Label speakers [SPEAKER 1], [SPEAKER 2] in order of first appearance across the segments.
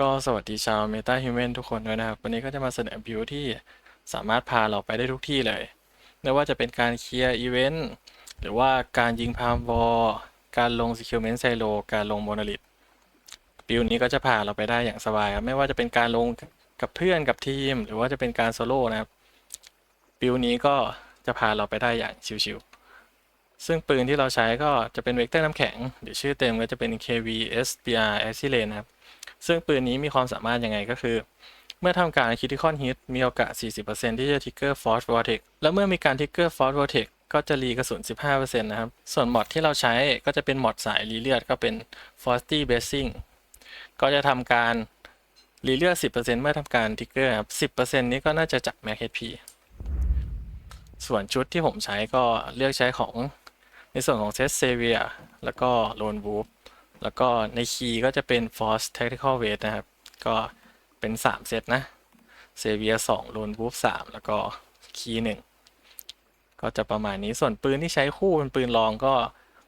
[SPEAKER 1] ก็สวัสดีชาว Meta Human ทุกคนด้วยนะครับ วันนี้ก็จะมาเสนอบิวที่สามารถพาเราไปได้ทุกที่เลยไม่ว่าจะเป็นการเคลียร์อีเวนต์หรือว่าการยิงพามวอลการลง Securement Silo การลง Monolith บิวนี้ก็จะพาเราไปได้อย่างสบายครับไม่ว่าจะเป็นการลงกับเพื่อนกับทีม หรือว่าจะเป็นการโซโล่นะครับบิวนี้ก็จะพาเราไปได้อย่างชิวๆซึ่งปืนที่เราใช้ก็จะเป็นเวกเตอร์น้ำแข็ง หรือชื่อเต็มก็จะเป็น KVSBR a c i l a n นะครับ ซึ่งปืนนี้มีความสามารถยังไงก็คือ เมื่อทำการ Critical Hit มีโอกาส 40%ที่จะ Trigger Force Vortex แล้วเมื่อมีการ Trigger Force Vortex ก็จะรีกระสุน 15%นะครับ ส่วนมอดที่เราใช้ก็จะเป็นมอดสายรีเลือดก็เป็น Frosty Blessing ก็จะทำการรีเลือด 10%เมื่อทำการ Trigger ครับ 10%นี้ก็น่าจะจาก Max HP ส่วนชุดที่ผมใช้ก็เลือกใช้ของในส่วนของ Set Savior แล้วก็ Lone Wolf แล้วก็ในคีย์ก็จะเป็น Force Tactical Weight นะครับ ก็เป็น 3 เซตนะ Savior 2 Lone Wolf 3แล้วก็คีย์1ก็จะประมาณนี้ส่วนปืนที่ใช้คู่เป็นปืนรองก็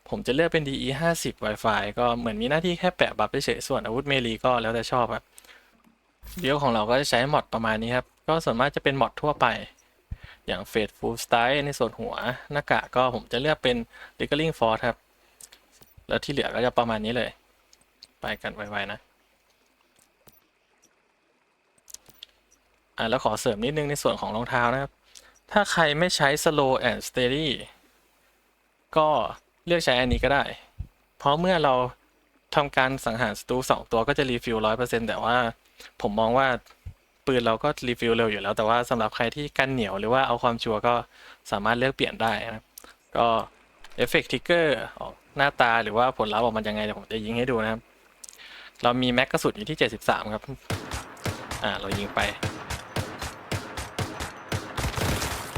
[SPEAKER 1] ผมจะเลือกเป็น DE 50 Wi-Fi ก็เหมือนมีหน้าที่แค่แปะบัฟเฉยส่วนอาวุธเมลีก็แล้วแต่ชอบครับเดียวของเราก็จะใช้มอดประมาณนี้ครับ ก็ส่วนมากจะเป็นมอดทั่วไป อย่างเฟดฟูลสไตล์ในส่วนหัวหน้ากากก็ผมจะเลือกเป็น r i g g l i n g Force ครับ แล้วที่เหลือก็จะประมาณนี้เลย ไปกันไวๆนะ อะแล้วขอเสริมนิดนึงในส่วนของรองเท้านะครับ ถ้าใครไม่ใช้ slow and steady ก็เลือกใช้อันนี้ก็ได้ เพราะเมื่อเราทำการสังหารศัตรูสองตัวก็จะรีฟิลร้อยเปอร์เซ็นแต่ว่าผมมองว่าปืนเราก็รีฟิลเร็วอยู่แล้ว แต่ว่าสำหรับใครที่กันเหนียวหรือว่าเอาความชัวร์ก็สามารถเลือกเปลี่ยนได้นะครับก็ เอฟเฟกต์ทิกเกอร์หน้าตาหรือว่าผลลัพธ์ออกมายังไงเดี๋ยวผมจะยิงให้ดูนะครับ เรามีแม็กกระสุนอยู่ที่ 73 ครับ อ่า เรายิงไป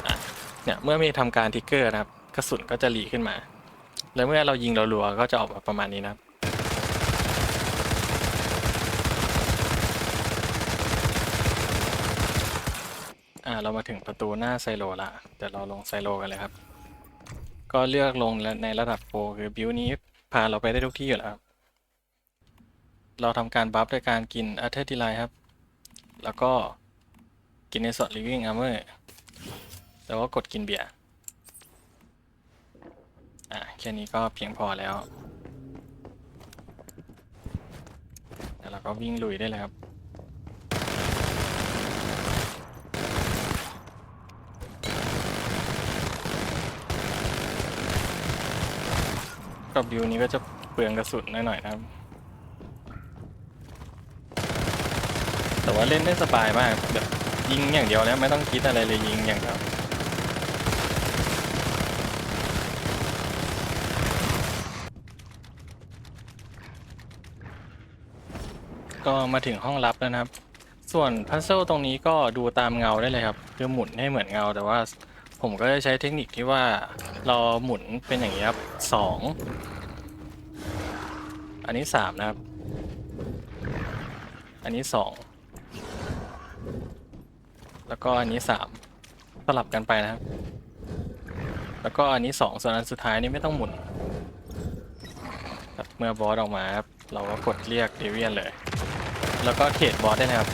[SPEAKER 1] อะเนี่ยเมื่อมีทำการทิกเกอร์นะครับ กระสุนก็จะรีขึ้นมา แล้วเมื่อเรายิงรัวๆก็จะออกมาประมาณนี้นะครับอ่าเรามาถึงประตูหน้าไซโลละเดี๋ยวเราลงไซโลกันเลยครับ ก็เลือกลงในระดับโปรคือบิวนี้พาเราไปได้ทุกที่อยู่แล้วครับ เราทำการบัฟด้วยการกินอัเทอร์ดีไลครับ แล้วก็กินในส่วน living armor แล้วก็กดกินเบียร์อะแค่นี้ก็เพียงพอแล้วเดี๋ยวเราก็วิ่งลุยได้เลยครับ กับบิวนี้ก็จะเปลืองกระสุนหน่อยๆนะครับ แต่ว่าเล่นได้สบายมากแบบยิงอย่างเดียวแล้วไม่ต้องคิดอะไรเลยยิงอย่างเดียวก็มาถึงห้องลับแล้วนะครับ ส่วนพัซเซิลตรงนี้ก็ดูตามเงาได้เลยครับ คือหมุนให้เหมือนเงาแต่ว่า ผมก็จะใช้เทคนิคที่ว่าเราหมุนเป็นอย่างนี้ครับสองอันนี้สามนะครับ อันนี้สองแล้วก็อันนี้สามสลับกันไปนะครับ แล้วก็อันนี้สองส่วนอันสุดท้ายนี่ไม่ต้องหมุนเมื่อบอสออกมาครับเราก็กดเรียกเดเวียนเลย แล้วก็เทรดบอสได้นะครับ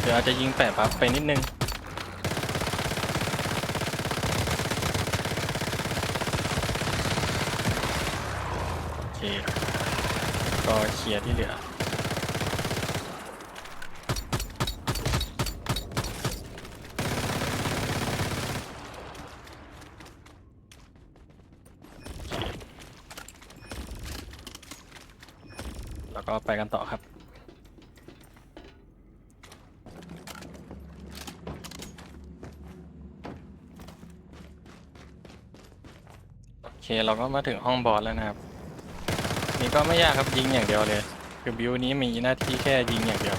[SPEAKER 1] เดี๋ยวอาจจะยิงแปะปั๊บไปนิดนึง โอเค ก็เคลียร์ที่เหลือ แล้วก็ไปกันต่อครับโอเค เราก็มาถึงห้องบอสแล้วนะครับ นี้ก็ไม่ยากครับยิงอย่างเดียวเลย คือบิวนี้มีหน้าที่แค่ยิงอย่างเดียว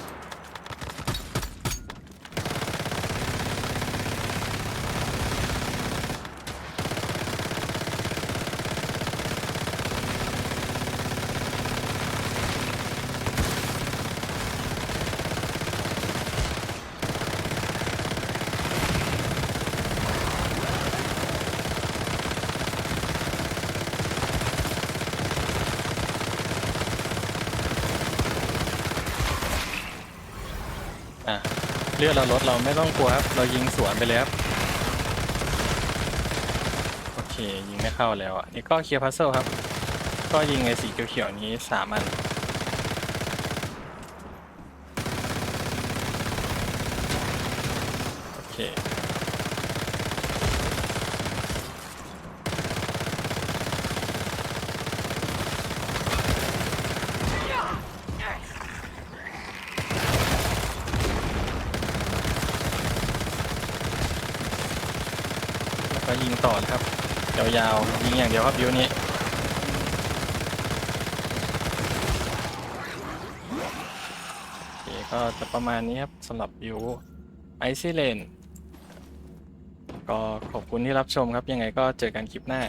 [SPEAKER 1] อะเลือดเราลดเราไม่ต้องกลัวครับ เรายิงสวนไปเลยครับ โอเค ยิงไม่เข้าแล้วอะ นี่ก็เคลียร์พัซเซิลครับ ก็ยิงไอ้สีเขียวๆนี้สามอัน ก็ยิงต่อครับยาวๆยิงอย่างเดียวครับยูนี้โอเคก็จะประมาณนี้ครับสำหรับยูไอซิเลนก็ขอบคุณที่รับชมครับยังไงก็เจอกันคลิปหน้า